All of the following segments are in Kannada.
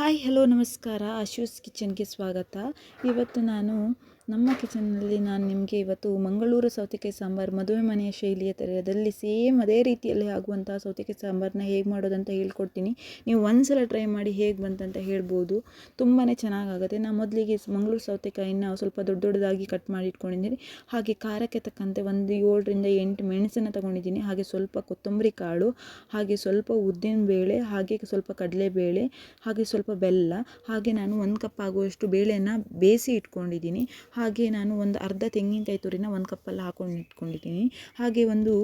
ಹಾಯ್ ಹಲೋ ನಮಸ್ಕಾರ. ಆಶೂಸ್ ಕಿಚನ್ಗೆ ಸ್ವಾಗತ. ಇವತ್ತು ನಾನು ನಮ್ಮ ಕಿಚನ್ನಲ್ಲಿ ನಾನು ನಿಮಗೆ ಇವತ್ತು ಮಂಗಳೂರು ಸೌತೆಕಾಯಿ ಸಾಂಬಾರು ಮದುವೆ ಮನೆಯ ಶೈಲಿಯ ಥರದಲ್ಲಿ ಸೇಮ್ ಅದೇ ರೀತಿಯಲ್ಲಿ ಆಗುವಂಥ ಸೌತೆಕಾಯಿ ಸಾಂಬಾರನ್ನ ಹೇಗೆ ಮಾಡೋದಂತ ಹೇಳ್ಕೊಡ್ತೀನಿ. ನೀವು ಒಂದ್ಸಲ ಟ್ರೈ ಮಾಡಿ ಹೇಗೆ ಬಂತಂತ ಹೇಳ್ಬೋದು. ತುಂಬಾ ಚೆನ್ನಾಗಾಗುತ್ತೆ. ನಾನು ಮೊದಲಿಗೆ ಮಂಗಳೂರು ಸೌತೆಕಾಯಿನ ಸ್ವಲ್ಪ ದೊಡ್ಡ ದೊಡ್ಡದಾಗಿ ಕಟ್ ಮಾಡಿ ಇಟ್ಕೊಂಡಿದ್ದೀನಿ. ಹಾಗೆ ಖಾರಕ್ಕೆ ತಕ್ಕಂತೆ ಒಂದು ಏಳರಿಂದ ಎಂಟು ಮೆಣಸನ್ನು ತೊಗೊಂಡಿದ್ದೀನಿ. ಹಾಗೆ ಸ್ವಲ್ಪ ಕೊತ್ತಂಬರಿ ಕಾಳು, ಹಾಗೆ ಸ್ವಲ್ಪ ಉದ್ದಿನ ಬೇಳೆ, ಹಾಗೆ ಸ್ವಲ್ಪ ಕಡಲೆಬೇಳೆ ಹಾಗೆ ಸ್ವಲ್ಪ ಬೆಲ್ಲ, ಹಾಗೆ ನಾನು ಒಂದು ಕಪ್ ಆಗುವಷ್ಟು ಬೇಳೆಯನ್ನು ಬೇಯಿಸಿ ಇಟ್ಕೊಂಡಿದ್ದೀನಿ. ಹಾಗೆ ನಾನು ಒಂದು ಅರ್ಧ ತೆಂಗಿನಕಾಯಿ ತುರಿನ ಒಂದು ಕಪ್ಪಲ್ಲಿ ಹಾಕೊಂಡು ಇಟ್ಕೊಂಡಿದ್ದೀನಿ. ಹಾಗೆ ಒಂದು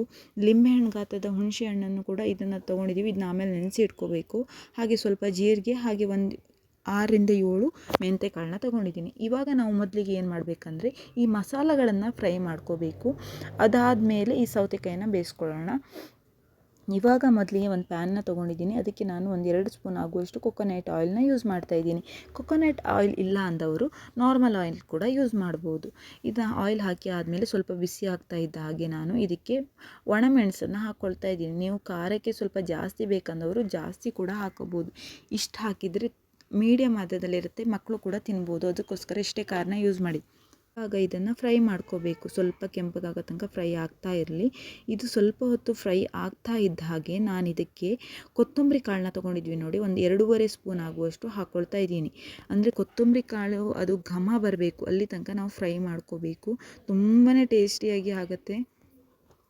ಲಿಂಬೆಹಣ್ಣು ಗಾತ್ರದ ಹುಣಸೆ ಹಣ್ಣನ್ನು ಕೂಡ ಇದನ್ನು ತೊಗೊಂಡಿದ್ದೀವಿ ಇದನ್ನ ಆಮೇಲೆ ನೆನೆಸಿ ಇಟ್ಕೋಬೇಕು. ಹಾಗೆ ಸ್ವಲ್ಪ ಜೀರಿಗೆ, ಹಾಗೆ ಒಂದು ಆರರಿಂದ ಏಳು ಮೆಂತೆ ಕಾಳನ್ನ ತೊಗೊಂಡಿದ್ದೀನಿ. ಇವಾಗ ನಾವು ಮೊದಲಿಗೆ ಏನು ಮಾಡಬೇಕಂದ್ರೆ ಈ ಮಸಾಲೆಗಳನ್ನು ಫ್ರೈ ಮಾಡ್ಕೋಬೇಕು. ಅದಾದಮೇಲೆ ಈ ಸೌತೆಕಾಯಿನ ಬೇಯಿಸ್ಕೊಳ್ಳೋಣ. ಇವಾಗ ಮೊದಲಿಗೆ ಒಂದು ಪ್ಯಾನ್ನ ತೊಗೊಂಡಿದ್ದೀನಿ. ಅದಕ್ಕೆ ನಾನು ಒಂದು ಎರಡು ಸ್ಪೂನ್ ಆಗುವಷ್ಟು ಕೊಕೊನಟ್ ಆಯಿಲ್ನ ಯೂಸ್ ಮಾಡ್ತಾ ಇದ್ದೀನಿ. ಕೊಕೊನೆಟ್ ಆಯಿಲ್ ಇಲ್ಲ ಅಂದವರು ನಾರ್ಮಲ್ ಆಯಿಲ್ ಕೂಡ ಯೂಸ್ ಮಾಡ್ಬೋದು. ಇದು ಆಯಿಲ್ ಹಾಕಿ ಆದಮೇಲೆ ಸ್ವಲ್ಪ ಬಿಸಿ ಆಗ್ತಾ ಇದ್ದ ಹಾಗೆ ನಾನು ಇದಕ್ಕೆ ಒಣಮೆಣಸನ್ನು ಹಾಕ್ಕೊಳ್ತಾ ಇದ್ದೀನಿ. ನೀವು ಖಾರಕ್ಕೆ ಸ್ವಲ್ಪ ಜಾಸ್ತಿ ಬೇಕಂದವರು ಜಾಸ್ತಿ ಕೂಡ ಹಾಕೋಬೋದು ಇಷ್ಟು ಹಾಕಿದರೆ ಮೀಡಿಯಮ್ ಆದದಲ್ಲಿರುತ್ತೆ ಮಕ್ಕಳು ಕೂಡ ತಿನ್ಬೋದು. ಅದಕ್ಕೋಸ್ಕರ ಇಷ್ಟೇ ಖಾರನ ಯೂಸ್ ಮಾಡಿ. ಆಗ ಇದನ್ನು ಫ್ರೈ ಮಾಡ್ಕೋಬೇಕು. ಸ್ವಲ್ಪ ಕೆಂಪಗಾಗೋ ತನಕ ಫ್ರೈ ಆಗ್ತಾ ಇರಲಿ. ಇದು ಸ್ವಲ್ಪ ಹೊತ್ತು ಫ್ರೈ ಆಗ್ತಾ ಇದ್ದ ಹಾಗೆ ನಾನು ಇದಕ್ಕೆ ಕೊತ್ತಂಬರಿ ಕಾಳನ್ನ ತೊಗೊಂಡಿದ್ವಿ ನೋಡಿ. ಒಂದು ಎರಡೂವರೆ ಸ್ಪೂನ್ ಆಗುವಷ್ಟು ಹಾಕ್ಕೊಳ್ತಾ ಇದ್ದೀನಿ. ಅಂದರೆ ಕೊತ್ತಂಬರಿ ಕಾಳು ಅದು ಘಮ ಬರಬೇಕು. ಅಲ್ಲಿ ತನಕ ನಾವು ಫ್ರೈ ಮಾಡ್ಕೋಬೇಕು. ತುಂಬಾ ಟೇಸ್ಟಿಯಾಗಿ ಆಗುತ್ತೆ.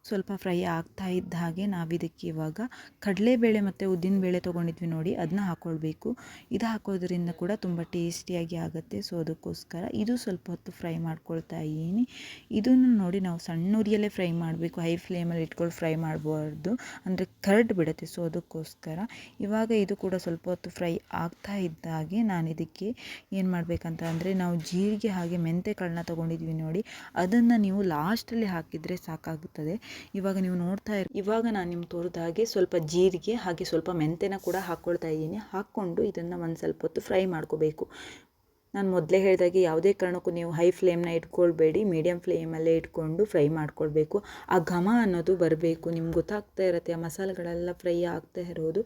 ಸ್ವಲ್ಪ ಫ್ರೈ ಆಗ್ತಾ ಇದ್ದ ಹಾಗೆ ನಾವಿದಕ್ಕೆ ಇವಾಗ ಕಡಲೆಬೇಳೆ ಮತ್ತು ಉದ್ದಿನಬೇಳೆ ತೊಗೊಂಡಿದ್ವಿ ನೋಡಿ ಅದನ್ನ ಹಾಕ್ಕೊಳ್ಬೇಕು ಇದು ಹಾಕೋದ್ರಿಂದ ಕೂಡ ತುಂಬ ಟೇಸ್ಟಿಯಾಗಿ ಆಗುತ್ತೆ. ಸೊ, ಅದಕ್ಕೋಸ್ಕರ ಇದು ಸ್ವಲ್ಪ ಹೊತ್ತು ಫ್ರೈ ಮಾಡ್ಕೊಳ್ತಾ ಇದ್ದೀನಿ. ಇದನ್ನು ನೋಡಿ ನಾವು ಸಣ್ಣ ಉರಿಯಲ್ಲೇ ಫ್ರೈ ಮಾಡಬೇಕು. ಹೈ ಫ್ಲೇಮಲ್ಲಿ ಇಟ್ಕೊಂಡು ಫ್ರೈ ಮಾಡಬಾರ್ದು. ಅಂದರೆ ಕರಡ್ ಬಿಡುತ್ತೆ. ಸೊ, ಅದಕ್ಕೋಸ್ಕರ ಇವಾಗ ಇದು ಕೂಡ ಸ್ವಲ್ಪ ಹೊತ್ತು ಫ್ರೈ ಆಗ್ತಾ ಇದ್ದ ಹಾಗೆ ನಾನು ಇದಕ್ಕೆ ಏನು ಮಾಡಬೇಕಂತ ಅಂದರೆ, ನಾವು ಜೀರಿಗೆ ಹಾಗೆ ಮೆಂತೆ ಕಾಳನ್ನ ತೊಗೊಂಡಿದ್ವಿ ನೋಡಿ, ಅದನ್ನು ನೀವು ಲಾಸ್ಟಲ್ಲಿ ಹಾಕಿದರೆ ಸಾಕಾಗುತ್ತದೆ ಇವಾಗ ನೀವು ನೋಡ್ತಾ ಇರ್, ಇವಾಗ ನಾನು ನಿಮ್ಗೆ ತೋರಿದ ಹಾಗೆ ಸ್ವಲ್ಪ ಜೀರಿಗೆ ಹಾಗೆ ಸ್ವಲ್ಪ ಮೆಂತೆನ ಕೂಡ ಹಾಕ್ಕೊಳ್ತಾ ಇದ್ದೀನಿ. ಹಾಕ್ಕೊಂಡು ಇದನ್ನು ಒಂದು ಸ್ವಲ್ಪ ಹೊತ್ತು ಫ್ರೈ ಮಾಡ್ಕೋಬೇಕು. ನಾನು ಮೊದಲೇ ಹೇಳಿದಾಗೆ ಯಾವುದೇ ಕಾರಣಕ್ಕೂ ನೀವು ಹೈ ಫ್ಲೇಮ್ನ ಇಟ್ಕೊಳ್ಬೇಡಿ ಮೀಡಿಯಮ್ ಫ್ಲೇಮಲ್ಲೇ ಇಟ್ಕೊಂಡು ಫ್ರೈ ಮಾಡ್ಕೊಳ್ಬೇಕು. ಆ ಘಮ ಅನ್ನೋದು ಬರಬೇಕು. ನಿಮ್ಗೆ ಗೊತ್ತಾಗ್ತಾ ಇರುತ್ತೆ, ಆ ಮಸಾಲೆಗಳೆಲ್ಲ ಫ್ರೈ ಆಗ್ತಾ ಇರೋದು.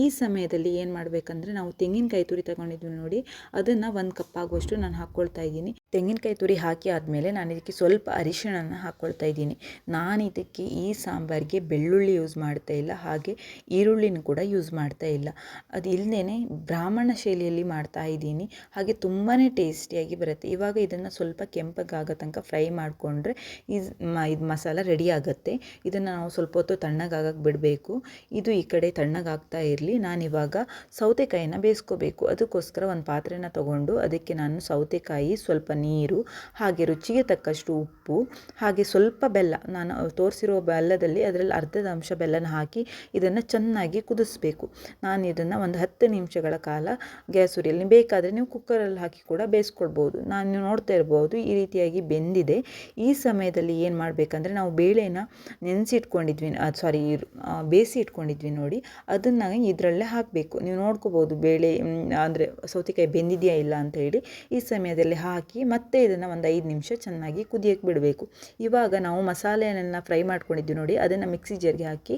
ಈ ಸಮಯದಲ್ಲಿ ಏನು ಮಾಡಬೇಕಂದ್ರೆ ನಾವು ತೆಂಗಿನಕಾಯಿ ತುರಿ ತಗೊಂಡಿದ್ವಿ ನೋಡಿ, ಅದನ್ನು ಒಂದು ಕಪ್ ಆಗುವಷ್ಟು ನಾನು ಹಾಕ್ಕೊಳ್ತಾ ಇದ್ದೀನಿ. ತೆಂಗಿನಕಾಯಿ ತುರಿ ಹಾಕಿ ಆದಮೇಲೆ ನಾನು ಇದಕ್ಕೆ ಸ್ವಲ್ಪ ಅರಿಶಿಣನ ಹಾಕ್ಕೊಳ್ತಾ ಇದ್ದೀನಿ. ನಾನು ಇದಕ್ಕೆ ಈ ಸಾಂಬಾರಿಗೆ ಬೆಳ್ಳುಳ್ಳಿ ಯೂಸ್ ಮಾಡ್ತಾ ಇಲ್ಲ, ಹಾಗೆ ಈರುಳ್ಳಿನ ಕೂಡ ಯೂಸ್ ಮಾಡ್ತಾ ಇಲ್ಲ. ಅದು ಇಲ್ಲದೇ ಬ್ರಾಹ್ಮಣ ಶೈಲಿಯಲ್ಲಿ ಮಾಡ್ತಾ ಇದ್ದೀನಿ. ಹಾಗೆ ತುಂಬ ಟೇಸ್ಟಿಯಾಗಿ ಬರುತ್ತೆ. ಇವಾಗ ಇದನ್ನು ಸ್ವಲ್ಪ ಕೆಂಪಗಾಗೋ ತನಕ ಫ್ರೈ ಮಾಡಿಕೊಂಡ್ರೆ ಇದು ಇದು ಮಸಾಲ ರೆಡಿ ಆಗುತ್ತೆ. ಇದನ್ನು ನಾವು ಸ್ವಲ್ಪ ಹೊತ್ತು ತಣ್ಣಗಾಗಕ್ಕೆ ಬಿಡಬೇಕು. ಇದು ಈ ಕಡೆ ತಣ್ಣಗಾಗ್ತಾ ಇರಲಿ. ನಾನಿವಾಗ ಸೌತೆಕಾಯಿನ ಬೇಯಿಸ್ಕೋಬೇಕು. ಅದಕ್ಕೋಸ್ಕರ ಒಂದು ಪಾತ್ರೆನ ತೊಗೊಂಡು ಅದಕ್ಕೆ ನಾನು ಸೌತೆಕಾಯಿ ಸ್ವಲ್ಪ ನೀರು, ಹಾಗೆ ರುಚಿಗೆ ತಕ್ಕಷ್ಟು ಉಪ್ಪು, ಹಾಗೆ ಸ್ವಲ್ಪ ಬೆಲ್ಲ. ನಾನು ತೋರಿಸಿರೋ ಬೆಲ್ಲದಲ್ಲಿ ಅದರಲ್ಲಿ ಅರ್ಧದ ಅಂಶ ಬೆಲ್ಲನ ಹಾಕಿ ಇದನ್ನು ಚೆನ್ನಾಗಿ ಕುದಿಸ್ಬೇಕು. ನಾನು ಇದನ್ನು ಒಂದು ಹತ್ತು ನಿಮಿಷಗಳ ಕಾಲ ಗ್ಯಾಸ್ ಉರಿಯಲ್ಲಿ ಬೇಕಾದರೆ ನೀವು ಕುಕ್ಕರಲ್ಲಿ ಹಾಕಿ ಕೂಡ ಬೇಯಿಸ್ಕೊಳ್ಬೋದು. ನಾನು ನೋಡ್ತಾ ಇರ್ಬೋದು, ಈ ರೀತಿಯಾಗಿ ಬೆಂದಿದೆ. ಈ ಸಮಯದಲ್ಲಿ ಏನು ಮಾಡಬೇಕಂದ್ರೆ ನಾವು ಬೇಳೆನ ನೆನೆಸಿ ಇಟ್ಕೊಂಡಿದ್ವಿ ಸಾರಿ ಬೇಯಿಸಿ ಇಟ್ಕೊಂಡಿದ್ವಿ ನೋಡಿ, ಅದನ್ನು ಇದರಲ್ಲೇ ಹಾಕಬೇಕು. ನೀವು ನೋಡ್ಕೋಬೋದು, ಬೇಳೆ ಅಂದರೆ ಸೌತೆಕಾಯಿ ಬೆಂದಿದೆಯಾ ಇಲ್ಲ ಅಂತ ಹೇಳಿ, ಈ ಸಮಯದಲ್ಲಿ ಹಾಕಿ ಮತ್ತೆ ಇದನ್ನು ಒಂದು ಐದು ನಿಮಿಷ ಚೆನ್ನಾಗಿ ಕುದಿಯೋಕ್ಕೆ ಬಿಡಬೇಕು. ಇವಾಗ ನಾವು ಮಸಾಲೆಯನ್ನು ಫ್ರೈ ಮಾಡ್ಕೊಂಡಿದ್ವಿ ನೋಡಿ, ಅದನ್ನು ಮಿಕ್ಸಿ ಜಾರ್ಗೆ ಹಾಕಿ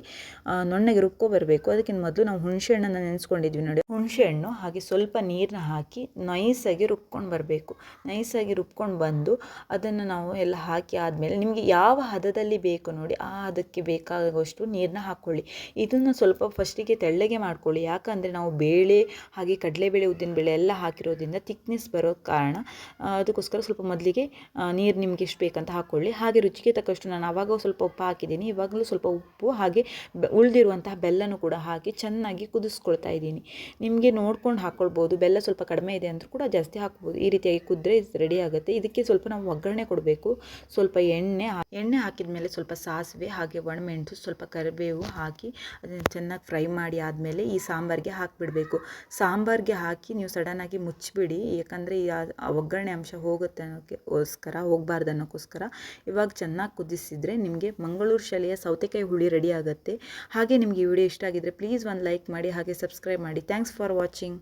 ನುಣ್ಣಗೆ ರುಬ್ಕೊ ಬರಬೇಕು. ಅದಕ್ಕಿಂತ ಮೊದಲು ನಾವು ಹುಣಸೆ ಹಣ್ಣನ್ನು ನೆನೆಸ್ಕೊಂಡಿದ್ವಿ ನೋಡಿ. ಹುಣಸೆ ಹಣ್ಣು ಹಾಗೆ ಸ್ವಲ್ಪ ನೀರನ್ನ ಹಾಕಿ ನೈಸಾಗಿ ರುಬ್ಕೊಂಡು ಬರಬೇಕು. ನೈಸಾಗಿ ರುಬ್ಕೊಂಡು ಬಂದು ಅದನ್ನು ನಾವು ಎಲ್ಲ ಹಾಕಿ ಆದಮೇಲೆ ನಿಮಗೆ ಯಾವ ಹದದಲ್ಲಿ ಬೇಕು ನೋಡಿ, ಆ ಹದಕ್ಕೆ ಬೇಕಾಗುವಷ್ಟು ನೀರನ್ನ ಹಾಕ್ಕೊಳ್ಳಿ ಇದನ್ನು ಸ್ವಲ್ಪ ಫಸ್ಟಿಗೆ ತೆಳ್ಳಗೆ ಮಾಡ್ಕೊಳ್ಳಿ. ಯಾಕಂದರೆ ನಾವು ಬೇಳೆ ಹಾಗೆ ಕಡಲೆಬೇಳೆ ಉದ್ದಿನಬೇಳೆ ಎಲ್ಲ ಹಾಕಿರೋದ್ರಿಂದ ತಿಕ್ನೆಸ್ ಬರೋ ಕಾರಣ ಅದಕ್ಕೋಸ್ಕರ ಸ್ವಲ್ಪ ಮೊದಲಿಗೆ ನೀರು ನಿಮಗೆ ಎಷ್ಟು ಬೇಕಂತ ಹಾಕ್ಕೊಳ್ಳಿ ಹಾಗೆ ರುಚಿಗೆ ತಕ್ಕಷ್ಟು ನಾನು ಆವಾಗ ಸ್ವಲ್ಪ ಉಪ್ಪು ಹಾಕಿದ್ದೀನಿ. ಇವಾಗಲೂ ಸ್ವಲ್ಪ ಉಪ್ಪು ಹಾಗೆ ಉಳಿದಿರುವಂತಹ ಬೆಲ್ಲನೂ ಕೂಡ ಹಾಕಿ ಚೆನ್ನಾಗಿ ಕುದಿಸ್ಕೊಳ್ತಾ ಇದ್ದೀನಿ. ನಿಮಗೆ ನೋಡ್ಕೊಂಡು ಹಾಕ್ಕೊಳ್ಬೋದು ಬೆಲ್ಲ ಸ್ವಲ್ಪ ಕಡಿಮೆ ಇದೆ ಅಂದರೂ ಕೂಡ ಜಾಸ್ತಿ ಹಾಕ್ಬೋದು. ಈ ರೀತಿಯಾಗಿ ಕುದ್ರೆ ರೆಡಿ ಆಗುತ್ತೆ. ಇದಕ್ಕೆ ಸ್ವಲ್ಪ ನಾವು ಒಗ್ಗರಣೆ ಕೊಡಬೇಕು. ಸ್ವಲ್ಪ ಎಣ್ಣೆ ಎಣ್ಣೆ ಹಾಕಿದ ಮೇಲೆ ಸ್ವಲ್ಪ ಸಾಸಿವೆ, ಹಾಗೆ ಒಣಮೆಣಸು, ಸ್ವಲ್ಪ ಕರಿಬೇವು ಹಾಕಿ ಅದನ್ನು ಚೆನ್ನಾಗಿ ಫ್ರೈ ಮಾಡಿ ಆದಮೇಲೆ ಈ ಸಾಂಬಾರಿಗೆ ಹಾಕಿಬಿಡಬೇಕು. ಸಾಂಬಾರಿಗೆ ಹಾಕಿ ನೀವು ಸಡನ್ನಾಗಿ ಮುಚ್ಚಿಬಿಡಿ. ಯಾಕಂದರೆ ಈ ಒಗ್ಗರಣೆ ಅಂಶ ಹೋಗುತ್ತೆ ಅನ್ನೋಕ್ಕೋಸ್ಕರ, ಹೋಗಬಾರ್ದು ಅನ್ನೋಕ್ಕೋಸ್ಕರ ಇವಾಗ ಚೆನ್ನಾಗಿ ಕುದಿಸಿದರೆ ನಿಮಗೆ ಮಂಗಳೂರು ಶಾಲೆಯ ಸೌತೆಕಾಯಿ ಹುಳಿ ರೆಡಿ ಆಗುತ್ತೆ. ಹಾಗೆ ನಿಮಗೆ ವಿಡಿಯೋ ಇಷ್ಟ ಆಗಿದ್ದರೆ ಪ್ಲೀಸ್ ಒಂದು ಲೈಕ್ ಮಾಡಿ, ಹಾಗೆ ಸಬ್ಸ್ಕ್ರೈಬ್ ಮಾಡಿ. Thanks for watching